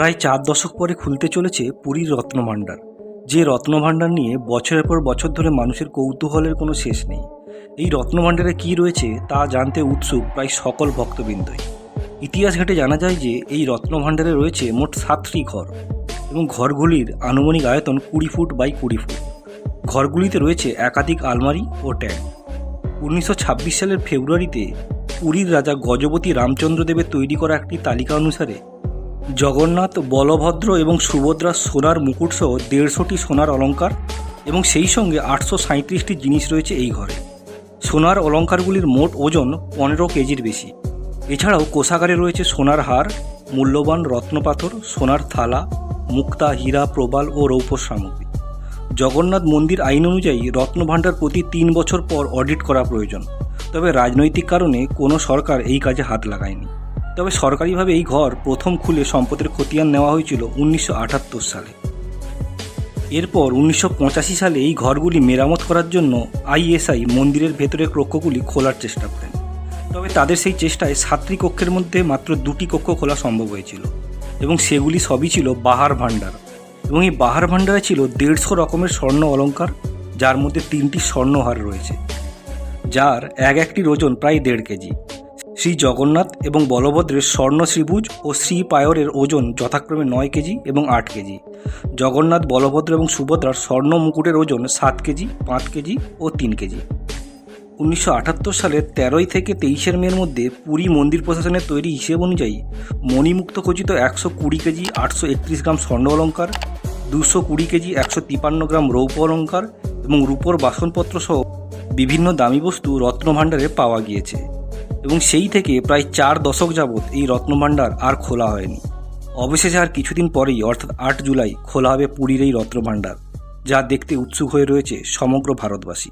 প্রায় চার দশক পরে খুলতে চলেছে পুরীর রত্নভাণ্ডার, যে রত্নভাণ্ডার নিয়ে বছরের পর বছর ধরে মানুষের কৌতূহলের কোনো শেষ নেই। এই রত্নভাণ্ডারে কী রয়েছে তা জানতে উৎসুক প্রায় সকল ভক্তবৃন্দই। ইতিহাস ঘেটে জানা যায় যে এই রত্নভাণ্ডারে রয়েছে মোট সাতটি ঘর এবং ঘরগুলির আনুমানিক আয়তন কুড়ি ফুট বাই কুড়ি ফুট। ঘরগুলিতে রয়েছে একাধিক আলমারি ও ট্যাঙ্ক। উনিশশো ছাব্বিশ সালের ফেব্রুয়ারিতে পুরীর রাজা গজপতি রামচন্দ্র দেবের তৈরি করা একটি তালিকা অনুসারে জগন্নাথ, বলভদ্র এবং সুভদ্রা সোনার মুকুটসহ দেড়শোটি সোনার অলঙ্কার এবং সেই সঙ্গে আটশো সাঁত্রিশটি জিনিস রয়েছে এই ঘরে। সোনার অলঙ্কারগুলির মোট ওজন পনেরো কেজির বেশি। এছাড়াও কোষাগারে রয়েছে সোনার হার, মূল্যবান রত্নপাথর, সোনার থালা, মুক্তা, হীরা, প্রবাল ও রৌপ্য সামগ্রী। জগন্নাথ মন্দির আইন অনুযায়ী রত্নভাণ্ডার প্রতি তিন বছর পর অডিট করা প্রয়োজন। তবে রাজনৈতিক কারণে কোনো সরকার এই কাজে হাত লাগায়নি। তবে সরকারিভাবে এই ঘর প্রথম খুলে সম্পদের খতিয়ান নেওয়া হয়েছিল উনিশশো আটাত্তর সালে। এরপর উনিশশো পঁচাশি সালে এই ঘরগুলি মেরামত করার জন্য আইএসআই মন্দিরের ভেতরের কক্ষগুলি খোলার চেষ্টা করেন। তবে তাদের সেই চেষ্টায় সাতটি কক্ষের মধ্যে মাত্র দুটি কক্ষ খোলা সম্ভব হয়েছিল এবং সেগুলি সবই ছিল বাহার ভাণ্ডার এবং এই বাহার ভাণ্ডারে ছিল দেড়শো রকমের স্বর্ণ অলঙ্কার, যার মধ্যে তিনটি স্বর্ণহার রয়েছে, যার এক একটির ওজন প্রায় দেড় কেজি। শ্রী জগন্নাথ এবং বলভদ্রের স্বর্ণ শ্রীভুজ ও শ্রী পায়রের ওজন যথাক্রমে নয় কেজি এবং আট কেজি। জগন্নাথ, বলভদ্র এবং সুভদ্রার স্বর্ণ মুকুটের ওজন সাত কেজি, পাঁচ কেজি ও তিন কেজি। উনিশশো আটাত্তর সালের তেরোই থেকে তেইশের মের মধ্যে পুরী মন্দির প্রশাসনের তৈরি হিসেব অনুযায়ী মণিমুক্ত খচিত একশো কুড়ি কেজি, আটশো একত্রিশ গ্রাম স্বর্ণ অলঙ্কার দুশো কুড়ি কেজি, একশো তিপান্ন গ্রাম রৌপ্য অলঙ্কার এবং রূপোর বাসনপত্র সহ বিভিন্ন দামি বস্তু রত্নভাণ্ডারে পাওয়া গিয়েছে। এবং সেই থেকে প্রায় চার দশক যাবৎ এই রত্নভাণ্ডার আর খোলা হয়নি। অবশেষে আর কিছুদিন পরেই, অর্থাৎ আট জুলাই, খোলা হবে পুরীর এই রত্নভাণ্ডার, যা দেখতে উৎসুক হয়ে রয়েছে সমগ্র ভারতবাসী।